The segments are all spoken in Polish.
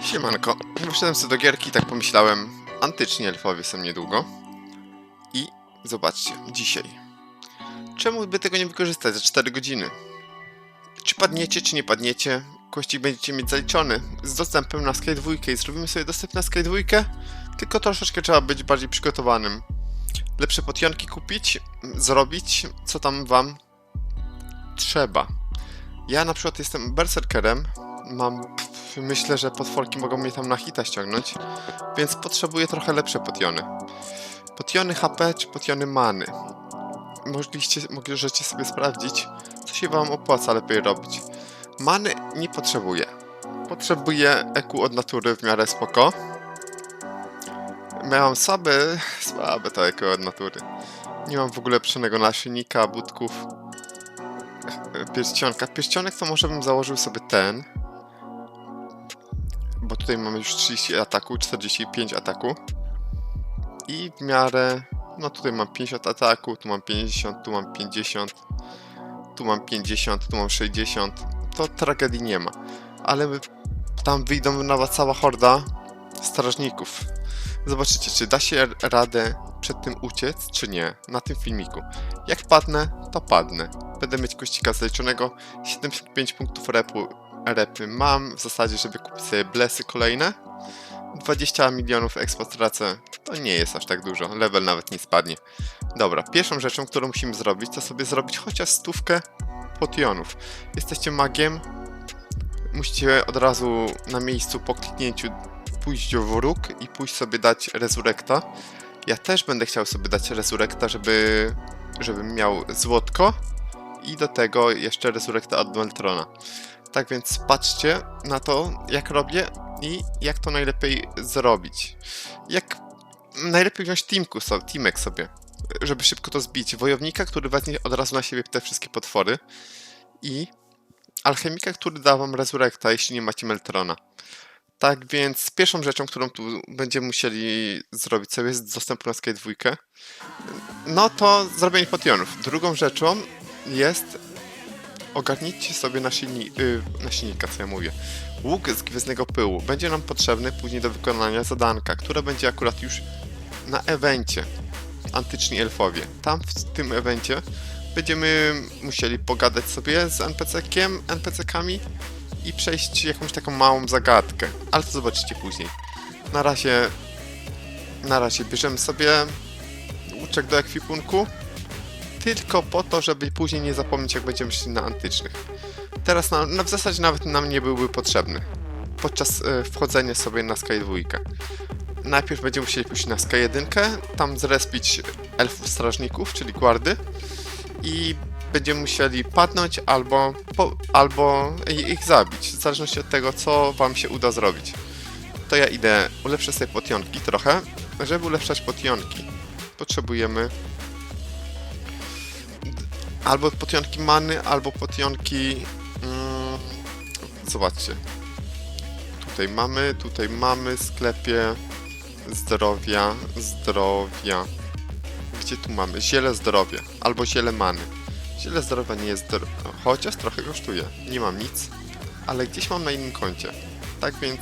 Siemanko, wyszedłem sobie do gierki tak pomyślałem, antyczni elfowie są niedługo. I zobaczcie, dzisiaj. Czemu by tego nie wykorzystać za 4 godziny? Czy padniecie, czy nie padniecie? Kości będziecie mieć zaliczony z dostępem na Sky 2 i zrobimy sobie dostęp na Sky 2, tylko troszeczkę trzeba być bardziej przygotowanym. Lepsze potionki kupić, zrobić, co tam wam trzeba. Ja na przykład jestem berserkerem, mam myślę, że potworki mogą mnie tam na hita ściągnąć, więc potrzebuję trochę lepsze potiony. Potiony HP czy potiony many. Mogliście, możecie sobie sprawdzić, co się wam opłaca lepiej robić. Many nie potrzebuję. Potrzebuję EQ od natury w miarę spoko. Miałam słabe, słabe to EQ od natury. Nie mam w ogóle lepszonego naszyjnika, budków, pierścionka. Pierścionek to może bym założył sobie ten, bo tutaj mamy już 30 ataku, 45 ataku. I w miarę, no tutaj mam 50 ataku, tu mam 50, tu mam 50, tu mam 50, tu mam 60. To tragedii nie ma. Ale tam wyjdą nowa cała horda strażników. Zobaczycie, czy da się radę przed tym uciec, czy nie, na tym filmiku. Jak padnę, to padnę. Będę mieć kościka zaliczonego, 75 punktów repu, repy mam w zasadzie, żeby kupić sobie blesy kolejne. 20 milionów expo tracę, to nie jest aż tak dużo, level nawet nie spadnie. Dobra, pierwszą rzeczą, którą musimy zrobić, to sobie zrobić chociaż stówkę potionów. Jesteście magiem, musicie od razu na miejscu po kliknięciu pójść w róg i pójść sobie dać rezurekta. Ja też będę chciał sobie dać rezurekta, żeby, żebym miał złotko i do tego jeszcze rezurekta od Meltrona. Tak więc patrzcie na to, jak robię i jak to najlepiej zrobić. Jak najlepiej wziąć teamku, teamek sobie, żeby szybko to zbić. Wojownika, który weźmie od razu na siebie te wszystkie potwory i alchemika, który da wam rezurekta, jeśli nie macie Meltrona. Tak więc pierwszą rzeczą, którą tu będziemy musieli zrobić sobie jest dostęp na Skate 2. No to zrobienie potionów. Drugą rzeczą jest ogarnijcie sobie nasilni, yy, nasilnika, co ja mówię. Łuk z gwiezdnego pyłu będzie nam potrzebny później do wykonania zadanka, które będzie akurat już na evencie Antyczni Elfowie. Tam w tym evencie będziemy musieli pogadać sobie z NPC-kiem, NPC-kami i przejść jakąś taką małą zagadkę, ale to zobaczycie później. Na razie na razie bierzemy sobie łuczek do ekwipunku tylko po to, żeby później nie zapomnieć, jak będziemy szli na antycznych. Teraz na, w zasadzie nawet nam nie byłby potrzebny podczas e, wchodzenia sobie na Sky 2. Najpierw będziemy musieli pójść na Sky 1, tam zrespić elfów strażników, czyli guardy i będziemy musieli padnąć albo, po, albo ich zabić, w zależności od tego, co wam się uda zrobić. To ja idę ulepszę sobie potionki trochę. Żeby ulepszać potionki, potrzebujemy albo potionki many, albo potionki... Mm, zobaczcie. Tutaj mamy, tutaj mamy sklepie zdrowia, zdrowia. Gdzie tu mamy? Ziele zdrowia, albo ziele many. Ziele zdrowia nie jest zdro... chociaż trochę kosztuje. Nie mam nic, ale gdzieś mam na innym koncie. Tak więc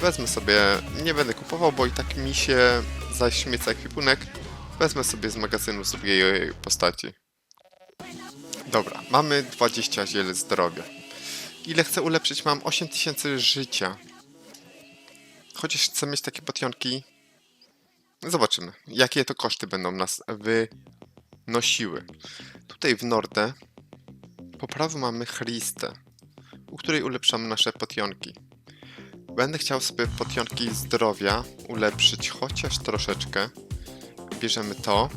wezmę sobie, nie będę kupował, bo i tak mi się zaśmieca ekwipunek. Wezmę sobie z magazynu drugiej postaci. Dobra, mamy 20 ziele zdrowia. Ile chcę ulepszyć? Mam 8000 życia. Chociaż chcę mieć takie potionki. Zobaczymy, jakie to koszty będą nas wynosiły. Tutaj w Nordę po prawo mamy Christę, u której ulepszamy nasze potionki. Będę chciał sobie potionki zdrowia ulepszyć chociaż troszeczkę. Bierzemy to.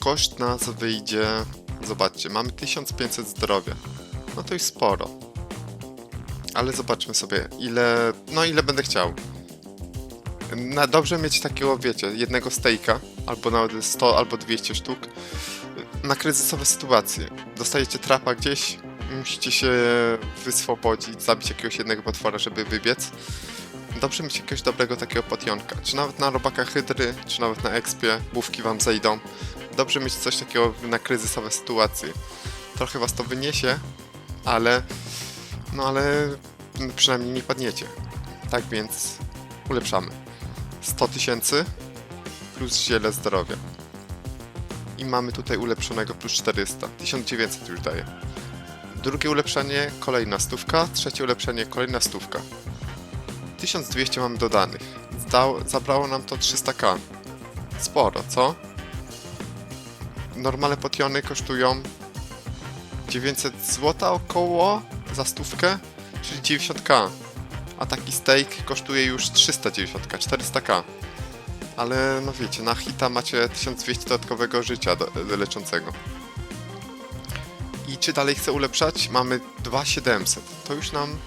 Koszt nas wyjdzie Zobaczcie, mamy 1500 zdrowia. No to już sporo. Ale zobaczmy sobie, ile. No, ile będę chciał. Na dobrze mieć takiego, wiecie, jednego stejka, albo nawet 100, albo 200 sztuk. Na kryzysowe sytuacje. Dostajecie trapa gdzieś, musicie się wyswobodzić, zabić jakiegoś jednego potwora, żeby wybiec. Dobrze mieć jakiegoś dobrego takiego potionka. Czy nawet na robaka hydry, czy nawet na expie, bówki wam zejdą dobrze mieć coś takiego na kryzysowe sytuacje. Trochę was to wyniesie, ale no ale przynajmniej nie padniecie. Tak więc ulepszamy. 100 tysięcy plus ziele zdrowia. I mamy tutaj ulepszonego plus 400. 1900 już daje. Drugie ulepszenie, kolejna stówka. Trzecie ulepszenie, kolejna stówka. 1200 mamy dodanych. Zdał, zabrało nam to 300k. Sporo, co? Normalne potiony kosztują 900 zł około za stówkę, czyli 90k. A taki steak kosztuje już 390k, 400k. Ale no wiecie, na hita macie 1200 dodatkowego życia do, leczącego. I czy dalej chcę ulepszać? Mamy 2700. To już nam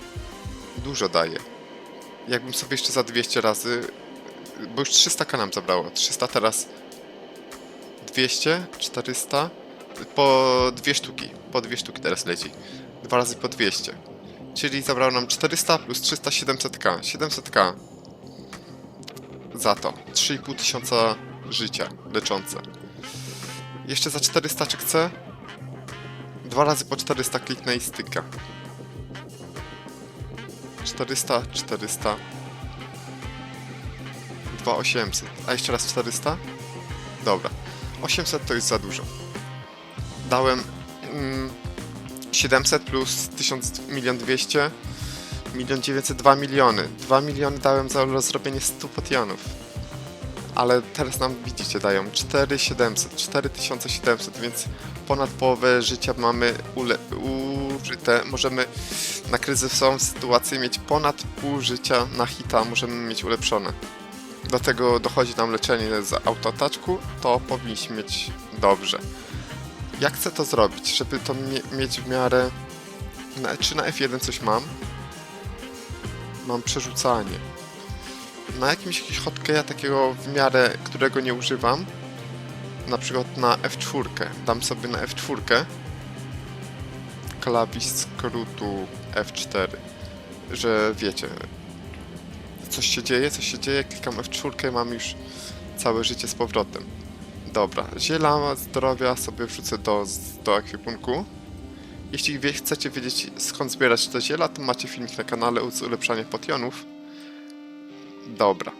dużo daje. Jakbym sobie jeszcze za 200 razy... Bo już 300k nam zabrało. 300 teraz... 200, 400... Po dwie sztuki. Po dwie sztuki teraz leci. Dwa razy po 200. Czyli zabrało nam 400 plus 300, 700k. 700k. Za to. 3,5 tysiąca życia leczące. Jeszcze za 400 czy chcę? Dwa razy po 400 kliknę i styka. 400, 400. 2800. A jeszcze raz 400? Dobra. 800 to jest za dużo. Dałem mm, 700 plus 1000 milion 200 milion 900 2 miliony. 2 miliony dałem za zrobienie 100 potionów. Ale teraz nam widzicie dają 4700 4700 więc ponad połowę życia mamy ule- użyte. Możemy na kryzysową sytuację mieć ponad pół życia na hita możemy mieć ulepszone do tego dochodzi nam leczenie z autotaczku to powinniśmy mieć dobrze. Jak chcę to zrobić, żeby to mie- mieć w miarę... Na, czy na F1 coś mam? Mam przerzucanie. Na jakimś jakieś hotkeya takiego w miarę, którego nie używam, na przykład na F4, dam sobie na F4 klawisz skrótu F4, że wiecie, coś się dzieje, coś się dzieje, klikam F4 i mam już całe życie z powrotem. Dobra, ziela zdrowia sobie wrzucę do, do ekwipunku. Jeśli wie, chcecie wiedzieć skąd zbierać te ziela, to macie filmik na kanale z ulepszania potionów. Dobra.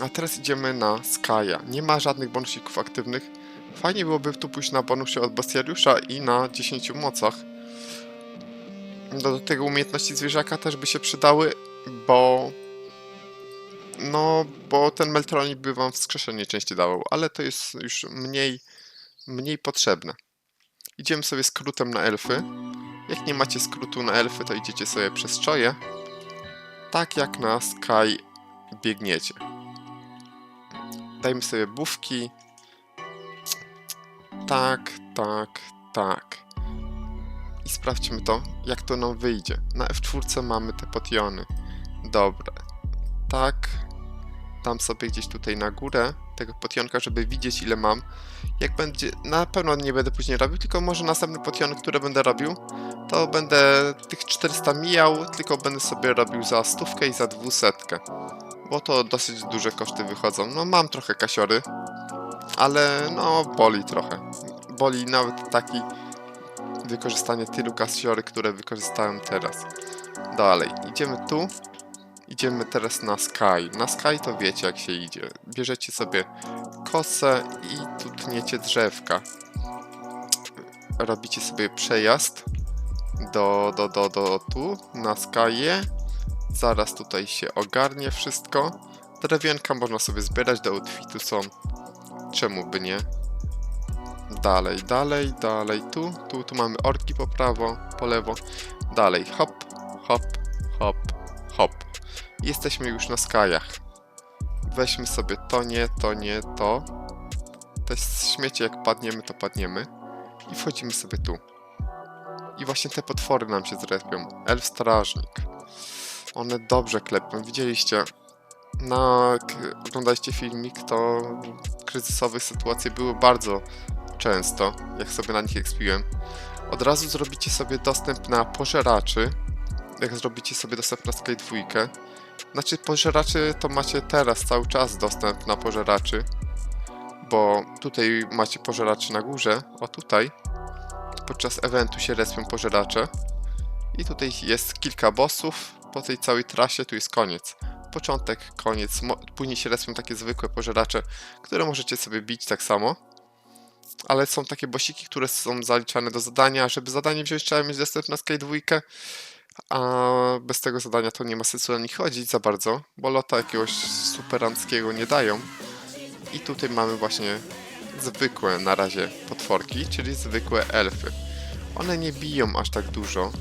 A teraz idziemy na Skaja. Nie ma żadnych bonusików aktywnych. Fajnie byłoby tu pójść na bonusie od Bestiariusza i na 10 mocach. Do tego umiejętności zwierzaka też by się przydały, bo no, bo ten Meltronik by wam wskrzeszenie częściej dawał, ale to jest już mniej, mniej potrzebne. Idziemy sobie skrótem na elfy. Jak nie macie skrótu na elfy, to idziecie sobie przez czoje. Tak jak na Sky biegniecie. Dajmy sobie bufki. Tak, tak, tak. I sprawdźmy to, jak to nam wyjdzie. Na F4 mamy te potiony. Dobra. Tak. Dam sobie gdzieś tutaj na górę tego potionka, żeby widzieć ile mam. Jak będzie, na pewno nie będę później robił, tylko może następny potion, który będę robił, to będę tych 400 mijał, tylko będę sobie robił za stówkę i za dwusetkę. Bo to dosyć duże koszty wychodzą. No mam trochę kasiory, ale no boli trochę. Boli nawet taki wykorzystanie tylu kasiory, które wykorzystałem teraz. Dalej, idziemy tu. Idziemy teraz na Sky. Na Sky to wiecie jak się idzie. Bierzecie sobie kosę i tu tniecie drzewka. Robicie sobie przejazd do, do, do, do tu, na Skyje. Zaraz tutaj się ogarnie wszystko. Drewienka można sobie zbierać, do outfitu są. Czemu by nie? Dalej, dalej, dalej, tu, tu, tu mamy orki po prawo, po lewo. Dalej, hop, hop, hop, hop. Jesteśmy już na skajach. Weźmy sobie to nie, to nie, to. Jest śmiecie, jak padniemy, to padniemy. I wchodzimy sobie tu. I właśnie te potwory nam się zrespią. Elf strażnik. One dobrze klepią. Widzieliście, na, oglądaliście filmik, to kryzysowe sytuacje były bardzo często, jak sobie na nich ekspiłem. Od razu zrobicie sobie dostęp na pożeraczy, jak zrobicie sobie dostęp na Sky 2. Znaczy pożeraczy to macie teraz cały czas dostęp na pożeraczy, bo tutaj macie pożeraczy na górze, o tutaj. Podczas eventu się respią pożeracze. I tutaj jest kilka bossów, po tej całej trasie tu jest koniec. Początek, koniec. Później się respią takie zwykłe pożeracze, które możecie sobie bić tak samo. Ale są takie bosiki, które są zaliczane do zadania. Żeby zadanie wziąć, trzeba mieć dostęp na Sky 2. A bez tego zadania to nie ma sensu na nich chodzić za bardzo, bo lota jakiegoś superanckiego nie dają. I tutaj mamy właśnie zwykłe na razie potworki, czyli zwykłe elfy. One nie biją aż tak dużo.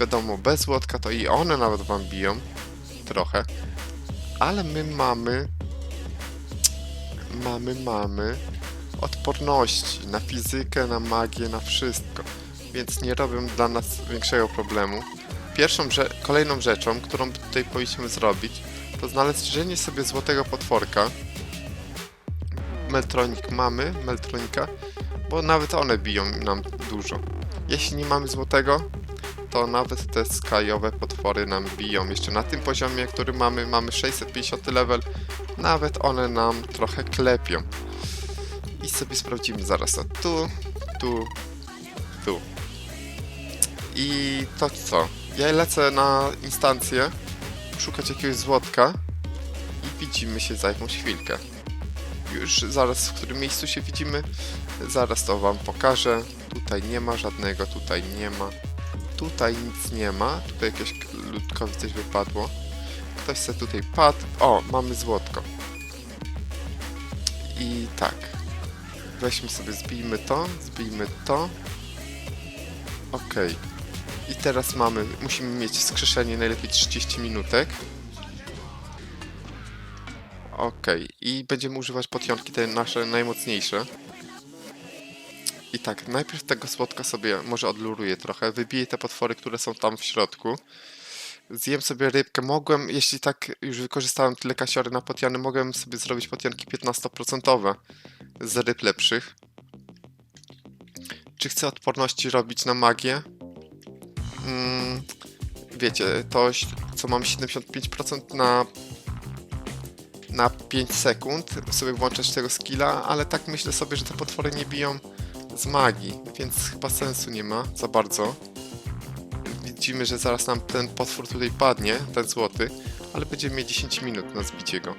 Wiadomo, bez złotka to i one nawet wam biją trochę. Ale my mamy mamy, mamy odporności na fizykę, na magię, na wszystko. Więc nie robią dla nas większego problemu. Pierwszą, rze- kolejną rzeczą, którą tutaj powinniśmy zrobić, to znalezienie sobie złotego potworka. Meltronik mamy, Meltronika, bo nawet one biją nam dużo. Jeśli nie mamy złotego, to nawet te skajowe potwory nam biją. Jeszcze na tym poziomie, który mamy, mamy 650 level, nawet one nam trochę klepią. I sobie sprawdzimy zaraz. O, tu, tu, tu. I to co? Ja lecę na instancję, szukać jakiegoś złotka i widzimy się za jakąś chwilkę. Już zaraz w którym miejscu się widzimy, zaraz to wam pokażę. Tutaj nie ma żadnego, tutaj nie ma. Tutaj nic nie ma. Tutaj jakieś ludkowi coś wypadło. Ktoś se tutaj padł. O, mamy złotko. I tak. Weźmy sobie, zbijmy to, zbijmy to. Okej. I teraz mamy, musimy mieć wskrzeszenie najlepiej 30 minutek. Okej. I będziemy używać potionki, te nasze najmocniejsze. I tak, najpierw tego słodka sobie może odluruję trochę, wybiję te potwory, które są tam w środku. Zjem sobie rybkę. Mogłem, jeśli tak już wykorzystałem tyle kasiory na potiony, mogłem sobie zrobić potionki 15% z ryb lepszych. Czy chcę odporności robić na magię? Mm, wiecie, to co mam 75% na na 5 sekund sobie włączać tego skilla, ale tak myślę sobie, że te potwory nie biją z magii, więc chyba sensu nie ma za bardzo. Widzimy, że zaraz nam ten potwór tutaj padnie, ten złoty, ale będziemy mieć 10 minut na zbicie go.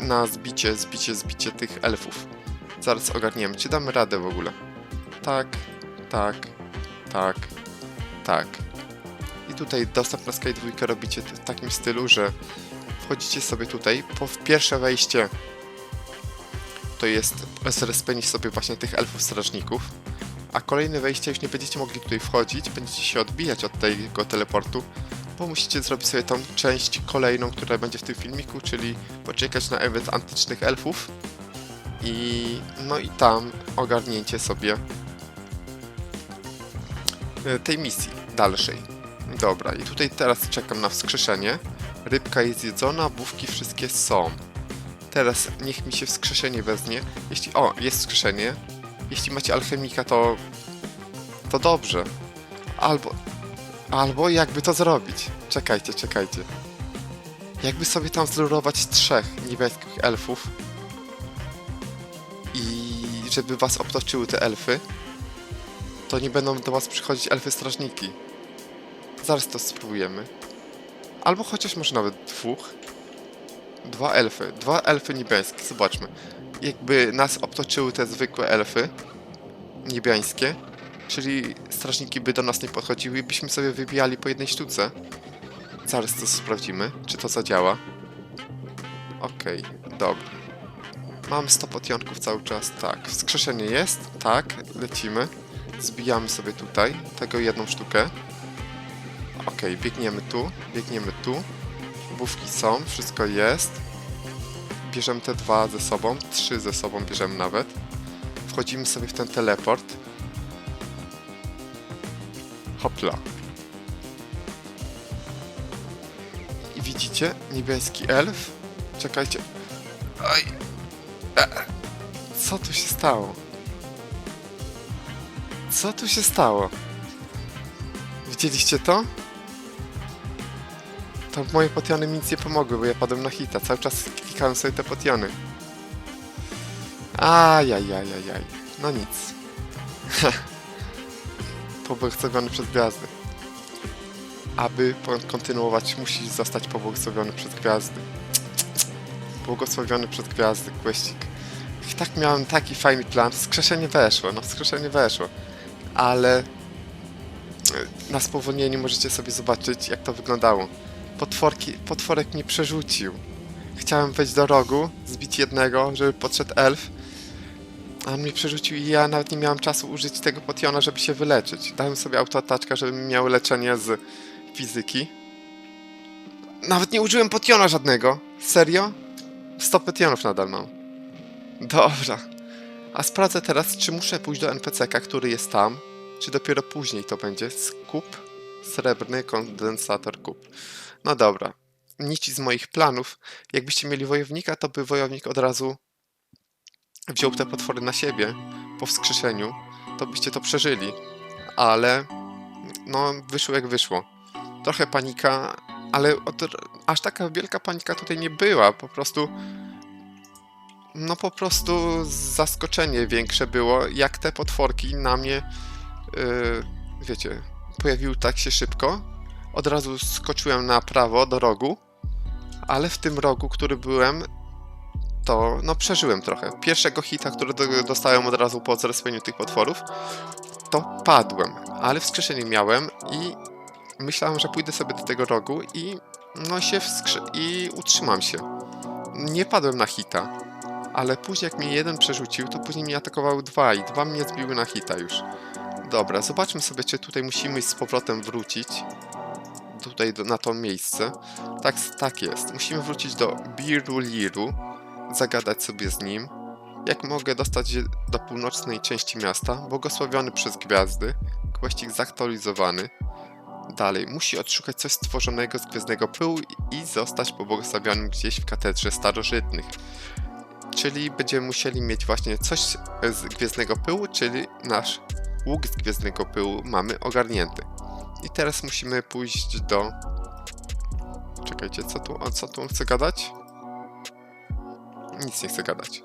Na zbicie, zbicie, zbicie tych elfów. Zaraz ogarniemy, czy damy radę w ogóle. Tak, tak, tak, tak. I tutaj dostęp na Sky 2 robicie w takim stylu, że wchodzicie sobie tutaj, po pierwsze wejście to jest zrespenić sobie właśnie tych elfów strażników, a kolejne wejście już nie będziecie mogli tutaj wchodzić, będziecie się odbijać od tego teleportu, bo musicie zrobić sobie tą część kolejną, która będzie w tym filmiku, czyli poczekać na event antycznych elfów i no i tam ogarnięcie sobie tej misji dalszej. Dobra, i tutaj teraz czekam na wskrzeszenie. Rybka jest jedzona, bówki wszystkie są. Teraz niech mi się wskrzeszenie wezmie. Jeśli. O, jest wskrzeszenie. Jeśli macie alchemika, to. To dobrze. Albo. Albo jakby to zrobić. Czekajcie, czekajcie. Jakby sobie tam zlurować trzech niebieskich elfów. I żeby was obtoczyły te elfy. To nie będą do was przychodzić elfy strażniki. Zaraz to spróbujemy. Albo chociaż może nawet dwóch. Dwa elfy. Dwa elfy niebiańskie. Zobaczmy. Jakby nas obtoczyły te zwykłe elfy niebiańskie, czyli strażniki by do nas nie podchodziły i byśmy sobie wybijali po jednej sztuce. Zaraz to sprawdzimy, czy to zadziała. Okej, dobra. Mam 100 potionków cały czas, tak. Wskrzeszenie jest, tak, lecimy. Zbijamy sobie tutaj tego jedną sztukę. Okej, biegniemy tu, biegniemy tu. Bówki są, wszystko jest. Bierzemy te dwa ze sobą, trzy ze sobą bierzemy nawet. Wchodzimy sobie w ten teleport. Hopla. I widzicie? Niebieski elf. Czekajcie. Oj. E. Co tu się stało? Co tu się stało? Widzieliście to? To moje potiony mi nic nie pomogły, bo ja padłem na hita. Cały czas klikałem sobie te potiony. Ajajajajaj. No nic. Pobłogosławiony przez gwiazdy. aby kontynuować, musi zostać pobłogosławiony przez gwiazdy. Błogosławiony przez gwiazdy, questik. I tak miałem taki fajny plan. Wskrzeszenie weszło, no wskrzeszenie weszło. Ale e, na spowolnieniu możecie sobie zobaczyć, jak to wyglądało. Potworki, potworek mnie przerzucił. Chciałem wejść do rogu, zbić jednego, żeby podszedł elf. A on mnie przerzucił i ja nawet nie miałem czasu użyć tego potiona, żeby się wyleczyć. Dałem sobie autoataczka, żebym miał leczenie z fizyki. Nawet nie użyłem potiona żadnego. Serio? 100 potionów nadal mam. Dobra. A sprawdzę teraz, czy muszę pójść do NPC-ka, który jest tam, czy dopiero później to będzie. Skup, srebrny kondensator kup. No dobra. Nic z moich planów. Jakbyście mieli wojownika, to by wojownik od razu wziął te potwory na siebie po wskrzeszeniu, to byście to przeżyli. Ale no, wyszło jak wyszło. Trochę panika, ale od, aż taka wielka panika tutaj nie była. Po prostu. No po prostu zaskoczenie większe było, jak te potworki na mnie, yy, wiecie, pojawiły tak się szybko. Od razu skoczyłem na prawo do rogu, ale w tym rogu, który byłem, to no przeżyłem trochę. Pierwszego hita, który do, dostałem od razu po zrespieniu tych potworów, to padłem, ale wskrzeszenie miałem i myślałem, że pójdę sobie do tego rogu i no się wskrzy- i utrzymam się. Nie padłem na hita, ale później jak mnie jeden przerzucił, to później mnie atakowały dwa i dwa mnie zbiły na hita już. Dobra, zobaczmy sobie, czy tutaj musimy z powrotem wrócić. Tutaj do, na to miejsce. Tak, tak jest. Musimy wrócić do Biruliru zagadać sobie z nim. Jak mogę dostać się do północnej części miasta, błogosławiony przez gwiazdy, kwestik zaktualizowany. Dalej, musi odszukać coś stworzonego z gwiezdnego pyłu i zostać pobłogosławionym gdzieś w katedrze starożytnych. Czyli będziemy musieli mieć właśnie coś z gwiezdnego pyłu, czyli nasz łuk z gwiezdnego pyłu mamy ogarnięty. I teraz musimy pójść do... Czekajcie, co tu, o co tu on chce gadać? Nic nie chcę gadać.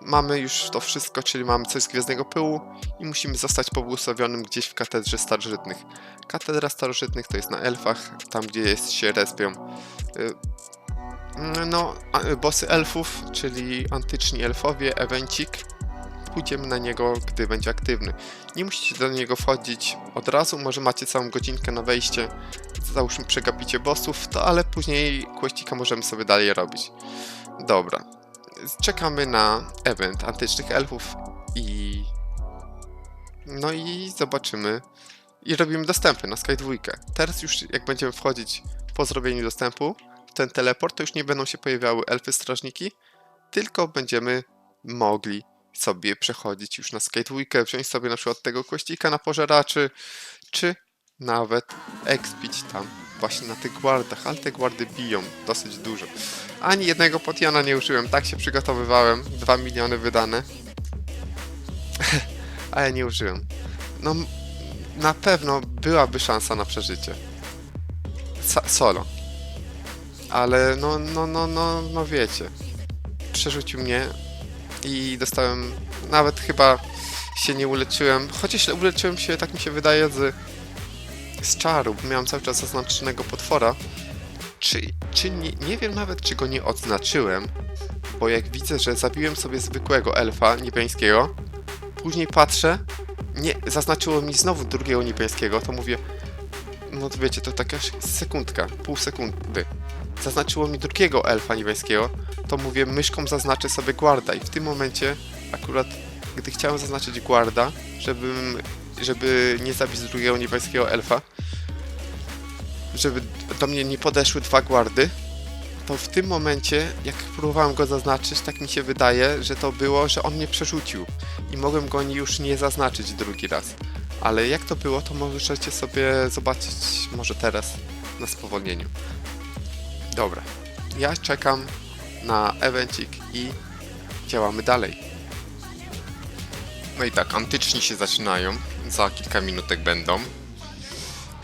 Mamy już to wszystko, czyli mamy coś z Gwiezdnego Pyłu i musimy zostać pobłogosławionym gdzieś w katedrze starożytnych. Katedra starożytnych to jest na elfach, tam gdzie jest, się respią. No, bossy elfów, czyli antyczni elfowie, evencik. Pójdziemy na niego, gdy będzie aktywny. Nie musicie do niego wchodzić od razu, może macie całą godzinkę na wejście. Załóżmy przegapicie bossów, to ale później questika możemy sobie dalej robić. Dobra, czekamy na event antycznych elfów i no i zobaczymy i robimy dostępy na Sky 2. Teraz już jak będziemy wchodzić po zrobieniu dostępu ten teleport, to już nie będą się pojawiały elfy strażniki, tylko będziemy mogli sobie przechodzić już na 2, wziąć sobie na przykład tego kościka na pożeraczy, czy nawet ekspić tam właśnie na tych guardach, ale te guardy biją dosyć dużo. Ani jednego potiona nie użyłem, tak się przygotowywałem. 2 miliony wydane. A ja nie użyłem. No, na pewno byłaby szansa na przeżycie. Sa- solo. Ale no, no, no, no, no wiecie. Przerzucił mnie i dostałem, nawet chyba się nie uleczyłem, chociaż uleczyłem się, tak mi się wydaje, z, z czaru, bo miałem cały czas zaznaczonego potwora, czy, czy nie, nie wiem nawet, czy go nie odznaczyłem, bo jak widzę, że zabiłem sobie zwykłego elfa niebiańskiego, później patrzę, nie, zaznaczyło mi znowu drugiego niebiańskiego, to mówię, no to wiecie, to taka sekundka, pół sekundy. Zaznaczyło mi drugiego elfa niebiańskiego, to mówię, myszką zaznaczę sobie guarda i w tym momencie akurat, gdy chciałem zaznaczyć guarda, żebym, żeby nie zabić drugiego niebiańskiego elfa, żeby do mnie nie podeszły dwa guardy, to w tym momencie, jak próbowałem go zaznaczyć, tak mi się wydaje, że to było, że on mnie przerzucił i mogłem go już nie zaznaczyć drugi raz. Ale jak to było, to możecie sobie zobaczyć może teraz na spowolnieniu. Dobra, ja czekam na evencik i działamy dalej. No i tak, antyczni się zaczynają, za kilka minutek będą.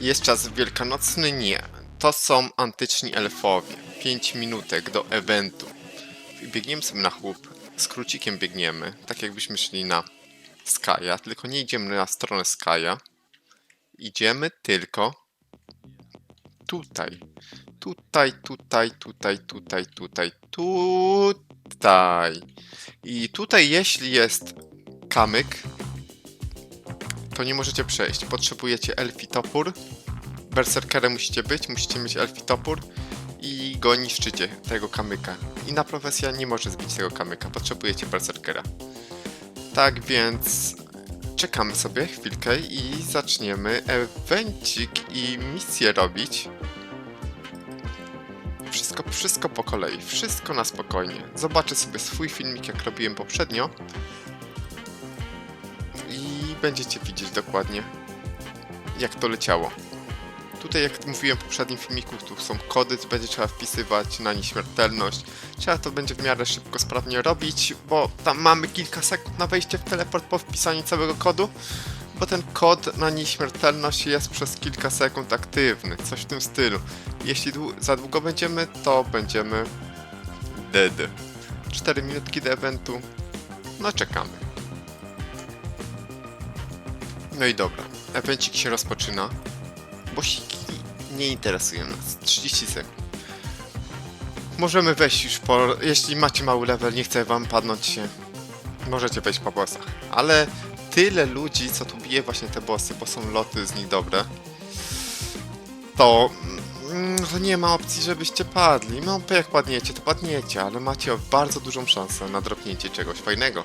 Jest czas wielkanocny? Nie. To są antyczni elfowie. 5 minutek do eventu. Biegniemy sobie na chłup. Skrócikiem biegniemy. Tak jakbyśmy szli na Skaja. Tylko nie idziemy na stronę Skaja. Idziemy tylko tutaj. Tutaj, tutaj, tutaj, tutaj, tutaj, tutaj. I tutaj, jeśli jest kamyk, to nie możecie przejść. Potrzebujecie elfi topór. Berserkerem musicie być, musicie mieć elfi topór i go niszczycie, tego kamyka. I na profesja nie może zbić tego kamyka, potrzebujecie berserkera. Tak więc czekamy sobie chwilkę i zaczniemy evencik i misję robić. Wszystko, po kolei, wszystko na spokojnie. Zobaczę sobie swój filmik, jak robiłem poprzednio. I będziecie widzieć dokładnie, jak to leciało. Tutaj, jak mówiłem w poprzednim filmiku, tu są kody, będzie trzeba wpisywać na nieśmiertelność. Trzeba to będzie w miarę szybko, sprawnie robić, bo tam mamy kilka sekund na wejście w teleport po wpisaniu całego kodu, bo ten kod na nieśmiertelność jest przez kilka sekund aktywny, coś w tym stylu. Jeśli za długo będziemy, to będziemy dead. 4 minutki do eventu, no czekamy. No i dobra, evencik się rozpoczyna. Bosiki nie interesują nas. 30 sekund. Możemy wejść już po... Jeśli macie mały level, nie chcę wam padnąć się, możecie wejść po bossach. Ale tyle ludzi, co tu bije właśnie te bossy, bo są loty z nich dobre, to mm, nie ma opcji, żebyście padli. No, jak padniecie, to padniecie, ale macie bardzo dużą szansę na dropnięcie czegoś fajnego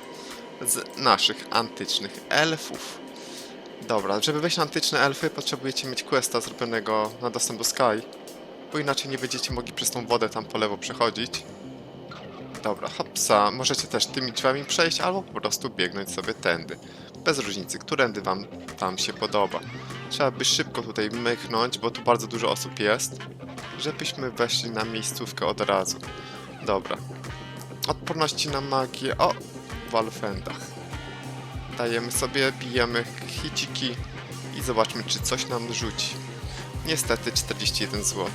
z naszych antycznych elfów. Dobra, żeby wejść na antyczne elfy, potrzebujecie mieć questa zrobionego na dostęp do Sky, bo inaczej nie będziecie mogli przez tą wodę tam po lewo przechodzić. Dobra, hopsa, możecie też tymi drzwiami przejść, albo po prostu biegnąć sobie tędy. Bez różnicy, którędy wam tam się podoba. Trzeba by szybko tutaj mychnąć, bo tu bardzo dużo osób jest, żebyśmy weszli na miejscówkę od razu. Dobra. Odporności na magię. O! W alfendach. Dajemy sobie, bijemy hiciki i zobaczmy, czy coś nam rzuci. Niestety 41 zł.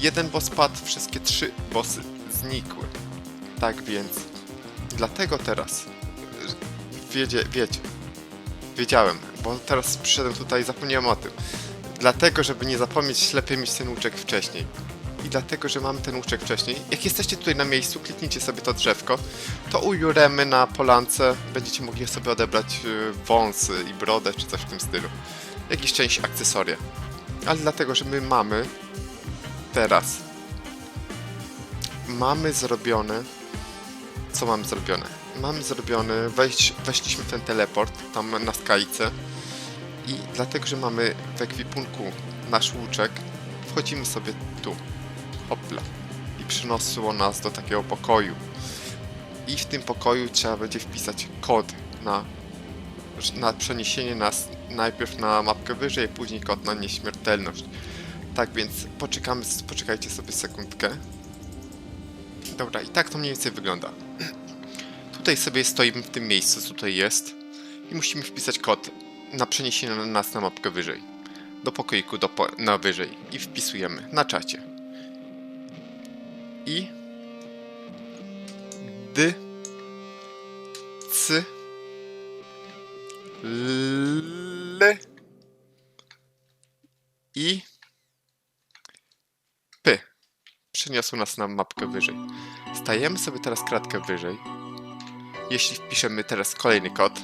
Jeden boss padł, wszystkie trzy bossy znikły. Tak więc, dlatego teraz, wiedzie, wiecie, wiedziałem, bo teraz przyszedłem tutaj i zapomniałem o tym. Dlatego, żeby nie zapomnieć, ślepy mieć ten łuczek wcześniej. I dlatego, że mamy ten łuczek wcześniej. Jak jesteście tutaj na miejscu, kliknijcie sobie to drzewko, to u Juremy na polance będziecie mogli sobie odebrać y, wąsy i brodę, czy coś w tym stylu. Jakiś część akcesoria. Ale dlatego, że my mamy teraz mamy zrobione co mamy zrobione? Mamy zrobione, wejść, weszliśmy w ten teleport tam na skajce i dlatego, że mamy w ekwipunku nasz łuczek, wchodzimy sobie tu, hopla i przyniosło nas do takiego pokoju i w tym pokoju trzeba będzie wpisać kod na, na przeniesienie nas najpierw na mapkę wyżej, później kod na nieśmiertelność. Tak więc poczekamy, poczekajcie sobie sekundkę. Dobra, i tak to mniej więcej wygląda. Tutaj sobie stoimy w tym miejscu, co tutaj jest i musimy wpisać kod na przeniesienie nas na mapkę wyżej. Do pokoiku do po na wyżej i wpisujemy na czacie. I D C L I P. Przeniosło nas na mapkę wyżej. Stajemy sobie teraz kratkę wyżej. Jeśli wpiszemy teraz kolejny kod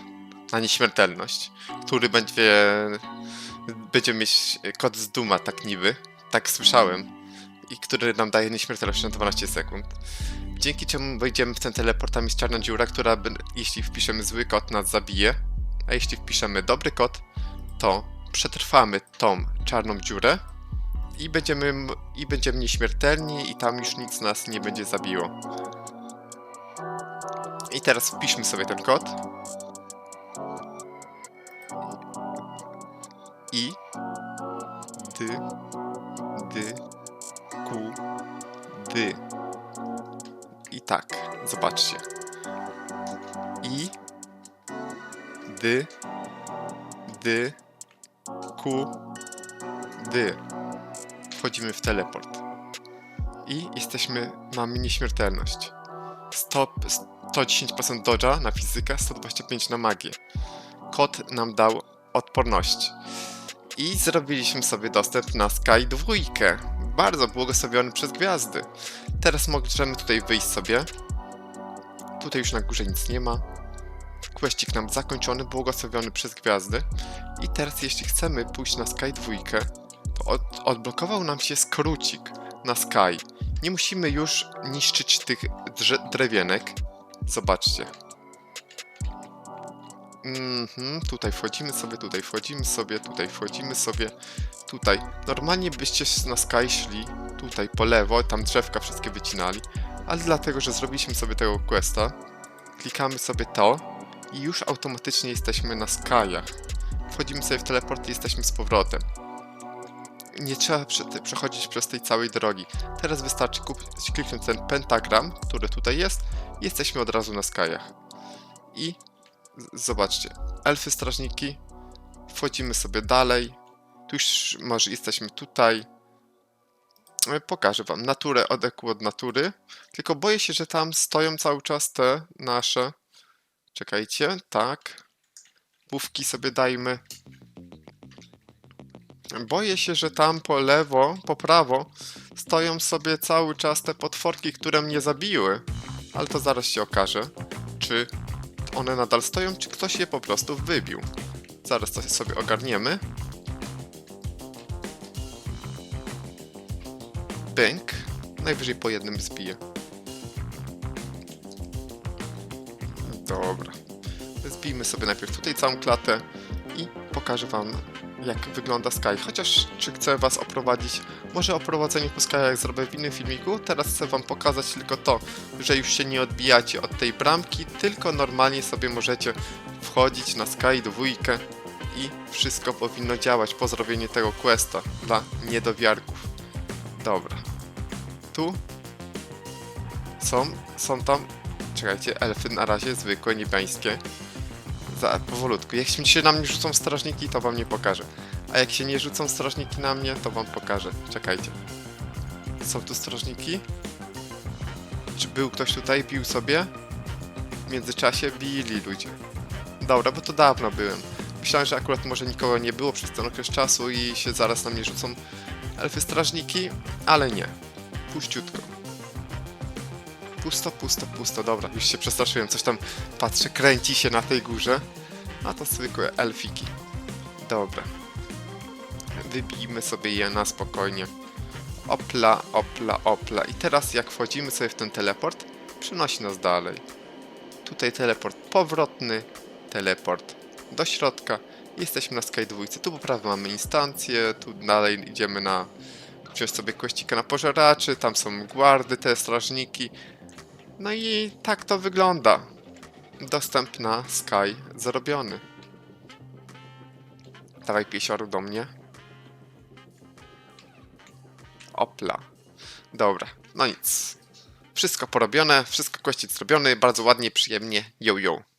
na nieśmiertelność, który będzie będziemy mieć kod z Duma, tak niby, tak słyszałem, i który nam daje nieśmiertelność na 12 sekund. Dzięki czemu wejdziemy w ten teleport, tam jest czarna dziura, która jeśli wpiszemy zły kod nas zabije, a jeśli wpiszemy dobry kod, to przetrwamy tą czarną dziurę i będziemy, i będziemy nieśmiertelni i tam już nic nas nie będzie zabiło. I teraz wpiszmy sobie ten kod. I D D Q D I tak, zobaczcie. I D D Q D Wchodzimy w teleport. I jesteśmy, mamy nieśmiertelność. Stop, 110% dodge'a na fizykę, 125 na magię. Kod nam dał odporność. I zrobiliśmy sobie dostęp na Sky 2. bardzo błogosławiony przez gwiazdy. Teraz możemy tutaj wyjść sobie. Tutaj już na górze nic nie ma. Questik nam zakończony, błogosławiony przez gwiazdy. I teraz jeśli chcemy pójść na Sky 2, to od, odblokował nam się skrócik na Sky. Nie musimy już niszczyć tych drze- Zobaczcie. Mhm, tutaj wchodzimy sobie, tutaj wchodzimy sobie, tutaj wchodzimy sobie, tutaj. Normalnie byście na Sky szli tutaj po lewo, tam drzewka wszystkie wycinali, ale dlatego, że zrobiliśmy sobie tego questa, klikamy sobie to i już automatycznie jesteśmy na Skyach. Wchodzimy sobie w teleport i jesteśmy z powrotem. Nie trzeba prze przechodzić przez tej całej drogi. Teraz wystarczy kupić, kliknąć ten pentagram, który tutaj jest jesteśmy od razu na Skyach. I zobaczcie, elfy strażniki, wchodzimy sobie dalej, tu już może jesteśmy tutaj. E, Pokażę wam naturę od eku od natury, tylko boję się, że tam stoją cały czas te nasze, czekajcie, tak, bufki sobie dajmy. Boję się, że tam po lewo, po prawo stoją sobie cały czas te potworki, które mnie zabiły. Ale to zaraz się okaże, czy one nadal stoją, czy ktoś je po prostu wybił. Zaraz to sobie ogarniemy. Bęk. Najwyżej po jednym zbiję. Dobra. Zbijmy sobie najpierw tutaj całą klatę i pokażę wam jak wygląda Sky. Chociaż czy chcę was oprowadzić, może oprowadzenie po Skyach zrobię w innym filmiku. Teraz chcę wam pokazać tylko to, że już się nie odbijacie od tej bramki, tylko normalnie sobie możecie wchodzić na Sky dwójkę i wszystko powinno działać po zrobieniu tego questa dla niedowiarków. Dobra. Tu są, są tam, czekajcie, elfy na razie zwykłe, niebiańskie. Za, powolutku. Jak się na mnie rzucą strażniki, to wam nie pokażę. A jak się nie rzucą strażniki na mnie, to wam pokażę. Czekajcie. Są tu strażniki? Czy był ktoś tutaj, bił sobie? W międzyczasie bili ludzie. Dobra, bo to dawno byłem. Myślałem, że akurat może nikogo nie było przez ten okres czasu i się zaraz na mnie rzucą elfy strażniki, ale nie. Puściutko. Pusto, pusto, pusto. Dobra, już się przestraszyłem. Coś tam patrzę, kręci się na tej górze. A to zwykłe elfiki. Dobra. Wybijmy sobie je na spokojnie. Opla, opla, opla. I teraz jak wchodzimy sobie w ten teleport, przenosi nas dalej. Tutaj teleport powrotny, teleport do środka. Jesteśmy na Sky 2. Tu po prawej mamy instancję, tu dalej idziemy na wziąć sobie kościka na pożeraczy, tam są guardy, te strażniki. No i tak to wygląda. Dostęp na Sky zrobiony. Dawaj piesior do mnie. Opla. Dobra, no nic. Wszystko porobione, wszystko kościć zrobione, bardzo ładnie, przyjemnie, yo yo.